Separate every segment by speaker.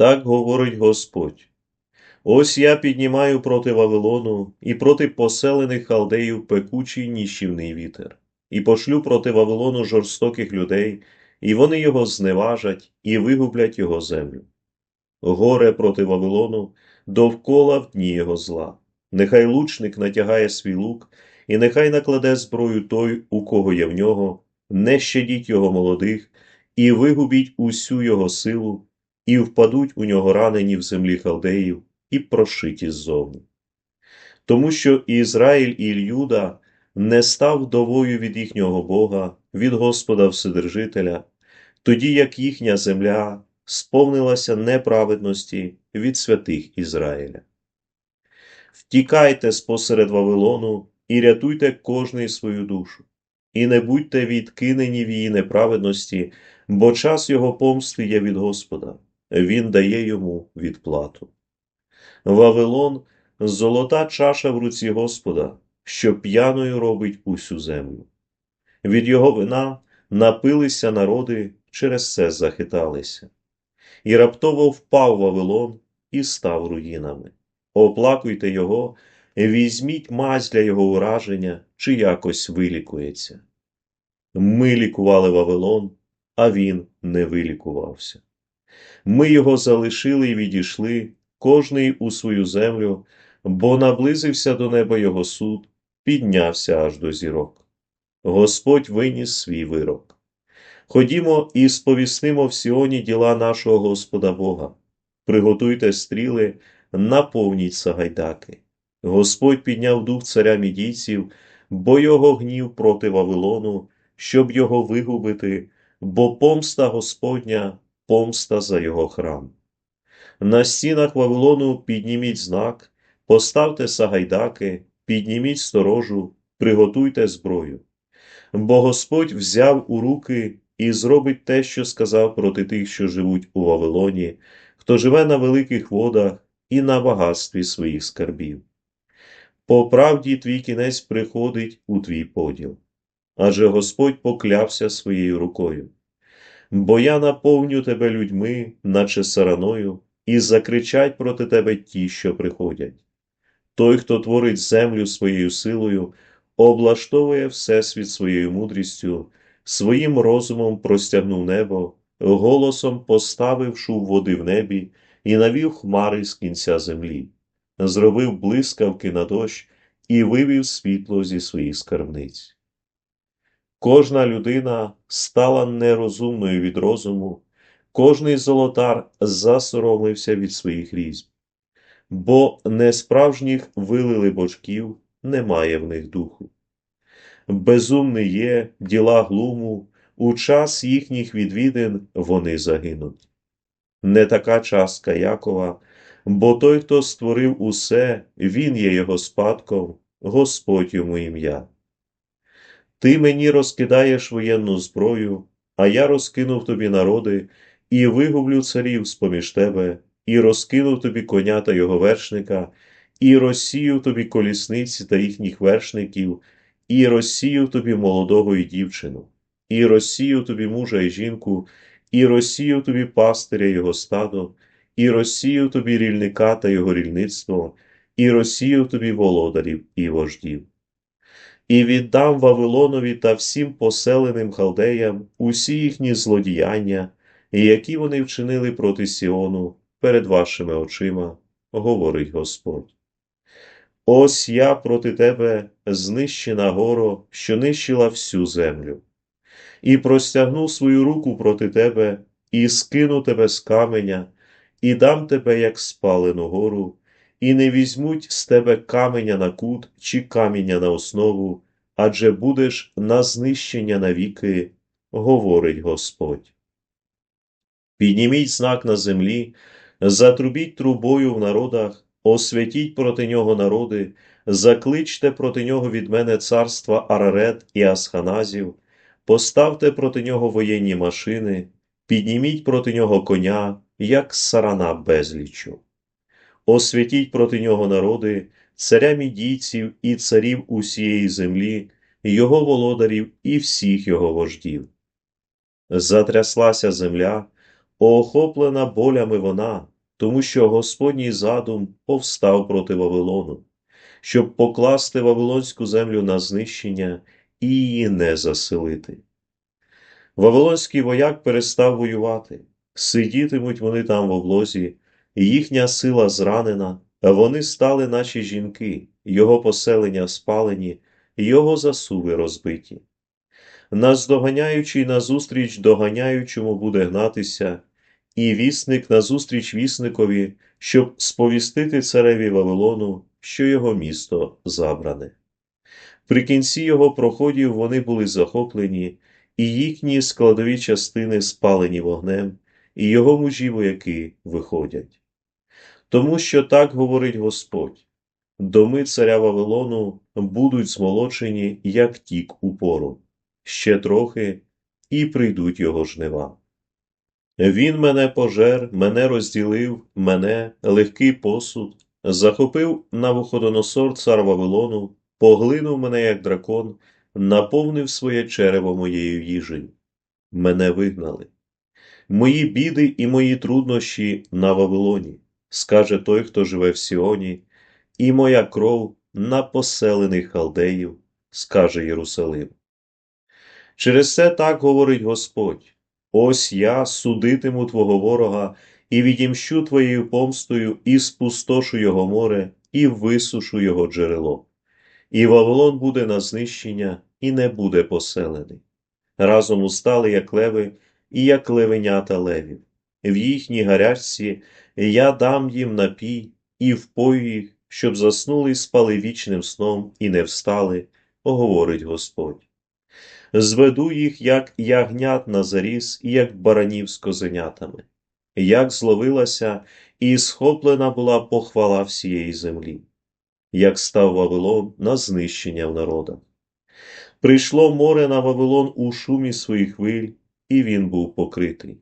Speaker 1: Так говорить Господь. Ось я піднімаю проти Вавилону і проти поселених халдеїв пекучий ніщівний вітер, і пошлю проти Вавилону жорстоких людей, і вони його зневажать і вигублять його землю. Горе проти Вавилону довкола в дні його зла. Нехай лучник натягає свій лук, і нехай накладе зброю той, у кого є в нього, не щадіть його молодих, і вигубіть усю його силу, і впадуть у нього ранені в землі халдеїв, і прошиті ззовні. Тому що Ізраїль і Юда не став вдовою від їхнього Бога, від Господа Вседержителя, тоді як їхня земля сповнилася неправедності від святих Ізраїля. Втікайте спосеред Вавилону і рятуйте кожний свою душу, і не будьте відкинені в її неправедності, бо час його помсти є від Господа, він дає йому відплату. Вавилон золота чаша в руці Господа, що п'яною робить усю землю. Від його вина напилися народи, через це захиталися. І раптово впав Вавилон і став руїнами. Оплакуйте його, візьміть мазь для його ураження, чи якось вилікується. Ми лікували Вавилон, а він не вилікувався. Ми його залишили і відійшли, кожний у свою землю, бо наблизився до неба його суд, піднявся аж до зірок. Господь виніс свій вирок. Ходімо і сповіснимо в Сіоні діла нашого Господа Бога. Приготуйте стріли, наповніть сагайдаки. Господь підняв дух царя мідійців, бо його гнів проти Вавилону, щоб його вигубити, бо помста Господня, помста за його храм. На стінах Вавилону підніміть знак, поставте сагайдаки, підніміть сторожу, приготуйте зброю. Бо Господь взяв у руки і зробить те, що сказав проти тих, що живуть у Вавилоні, хто живе на великих водах і на багатстві своїх скарбів. По правді твій кінець приходить у твій поділ, адже Господь поклявся своєю рукою. Бо я наповню тебе людьми, наче сараною, і закричать проти тебе ті, що приходять. Той, хто творить землю своєю силою, облаштовує всесвіт своєю мудрістю, своїм розумом простягнув небо, голосом поставив води в небі і навів хмари з кінця землі, зробив блискавки на дощ і вивів світло зі своїх скарбниць. Кожна людина стала нерозумною від розуму, кожний золотар засоромився від своїх різьб, бо несправжніх вилили божків, немає в них духу. Безумний є діла глуму, у час їхніх відвідин вони загинуть. Не така частка Якова, бо той, хто створив усе, він є його спадком, Господь йому ім'я. Ти мені розкидаєш воєнну зброю, а я розкинув тобі народи, і вигублю царів з-поміж тебе, і розкинув тобі коня та його вершника, і розсію тобі колісниці та їхніх вершників, і розсію тобі молодого і дівчину, і розсію тобі мужа і жінку, і розсію тобі пастиря його стадо, і розсію тобі рільника та його рільництво, і розсію тобі володарів і вождів. І віддам Вавилонові та всім поселеним халдеям усі їхні злодіяння, які вони вчинили проти Сіону перед вашими очима, говорить Господь. Ось я проти тебе знищена горо, що нищила всю землю, і простягну свою руку проти тебе, і скину тебе з каменя, і дам тебе, як спалену гору, і не візьмуть з тебе каменя на кут чи каміння на основу, адже будеш на знищення навіки, говорить Господь. Підніміть знак на землі, затрубіть трубою в народах, освятіть проти нього народи, закличте проти нього від мене царства Арарет і Асханазів, поставте проти нього воєнні машини, підніміть проти нього коня, як сарана безлічу. Освятіть проти нього народи, царя мідійців і царів усієї землі, його володарів і всіх його вождів. Затряслася земля, охоплена болями вона, тому що Господній задум повстав проти Вавилону, щоб покласти Вавилонську землю на знищення і її не заселити. Вавилонський вояк перестав воювати, сидітимуть вони там в облозі, їхня сила зранена, вони стали наші жінки, його поселення спалені, його засуви розбиті. Наздоганяючий назустріч доганяючому буде гнатися, і вісник назустріч вісникові, щоб сповістити цареві Вавилону, що його місто забране. При кінці його проходів вони були захоплені, і їхні складові частини спалені вогнем, і його мужі вояки виходять. Тому що так говорить Господь доми царя Вавилону будуть змолочені, як тік у пору, ще трохи, і прийдуть його жнива. Він мене пожер, мене розділив, мене, легкий посуд, захопив Навуходоносор цар Вавилону, поглинув мене, як дракон, наповнив своє черево моєю їжею. Мене вигнали. Мої біди і мої труднощі на Вавилоні, скаже той, хто живе в Сіоні, і моя кров на поселених халдеїв, скаже Єрусалим. Через це так говорить Господь. Ось я судитиму твого ворога і відімщу твоєю помстою, і спустошу його море, і висушу його джерело. І Вавилон буде на знищення, і не буде поселений. Разом устали, як леви, і як левенята левів. В їхній гарячці я дам їм напій, і впою їх, щоб заснули і спали вічним сном, і не встали, говорить Господь зведу їх, як ягнят на заріз, і як баранів з козенятами, як зловилася і схоплена була похвала всієї землі, як став Вавилон на знищення в народах. Прийшло море на Вавилон у шумі своїх хвиль, і він був покритий.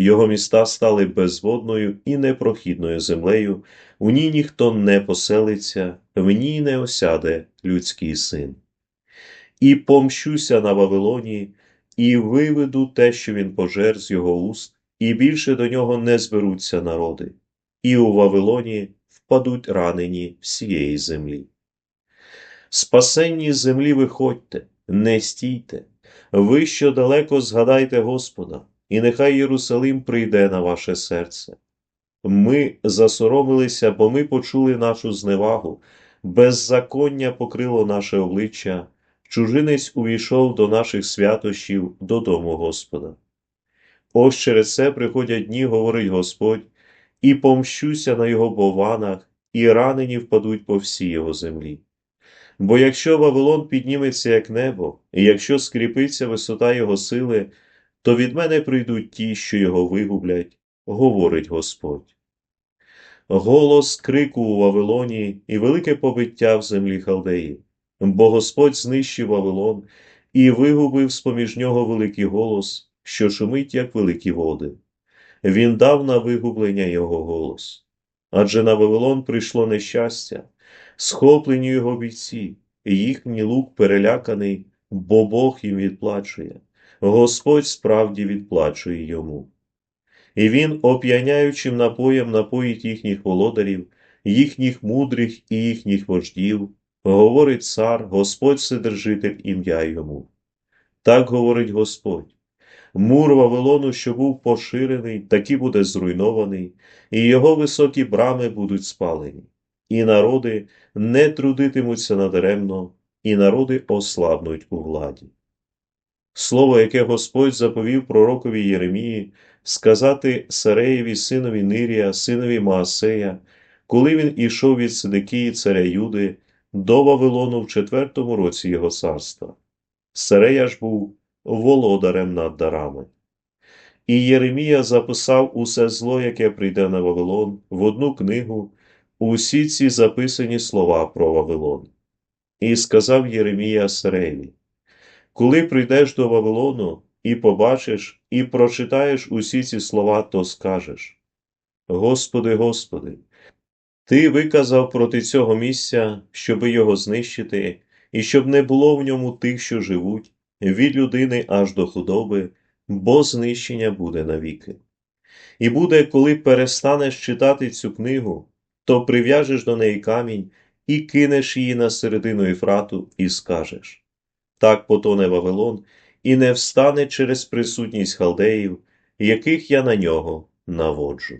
Speaker 1: Його міста стали безводною і непрохідною землею, в ній ніхто не поселиться, в ній не осяде людський син. І помщуся на Вавилоні, і виведу те, що він пожер з його уст, і більше до нього не зберуться народи, і у Вавилоні впадуть ранені всієї землі. Спасенні землі виходьте, не стійте, ви що далеко згадайте Господа, і нехай Єрусалим прийде на ваше серце. Ми засоромилися, бо ми почули нашу зневагу, беззаконня покрило наше обличчя, чужинець увійшов до наших святощів додому Господа. Ось через це приходять дні, говорить Господь, і помщуся на його бованах, і ранені впадуть по всій його землі. Бо якщо Вавилон підніметься, як небо, і якщо скріпиться висота його сили, то від мене прийдуть ті, що його вигублять, говорить Господь. Голос крику у Вавилоні і велике побиття в землі халдеїв бо Господь знищив Вавилон і вигубив з поміж нього великий голос, що шумить, як великі води. Він дав на вигублення його голос. Адже на Вавилон прийшло нещастя, схоплені його бійці, їхній лук переляканий, бо Бог їм відплачує. Господь справді відплачує йому. І він, оп'яняючим напоєм, напоїть їхніх володарів, їхніх мудрих і їхніх вождів, Говорить цар, Господь Вседержитель ім'я йому. Так говорить Господь. Мур Вавилону, що був поширений, таки буде зруйнований, і його високі брами будуть спалені, і народи не трудитимуться надаремно, і народи ослабнуть у владі. Слово, яке Господь заповів пророкові Єремії, сказати Сареєві синові Нирія, синові Маасея, коли він ішов від Сидикії царя Юди до Вавилону в четвертому році його царства. Серея ж був володарем над дарами. І Єремія записав усе зло, яке прийде на Вавилон, в одну книгу, усі ці записані слова про Вавилон. І сказав Єремія Сереєві, Коли прийдеш до Вавилону і побачиш, і прочитаєш усі ці слова, то скажеш Господи, Господи, ти виказав проти цього місця, щоби його знищити, і щоб не було в ньому тих, що живуть, від людини аж до худоби, бо знищення буде навіки. І буде, коли перестанеш читати цю книгу, то прив'яжеш до неї камінь і кинеш її на середину Ефрату і скажеш так потоне Вавилон і не встане через присутність халдеїв, яких я на нього наводжу.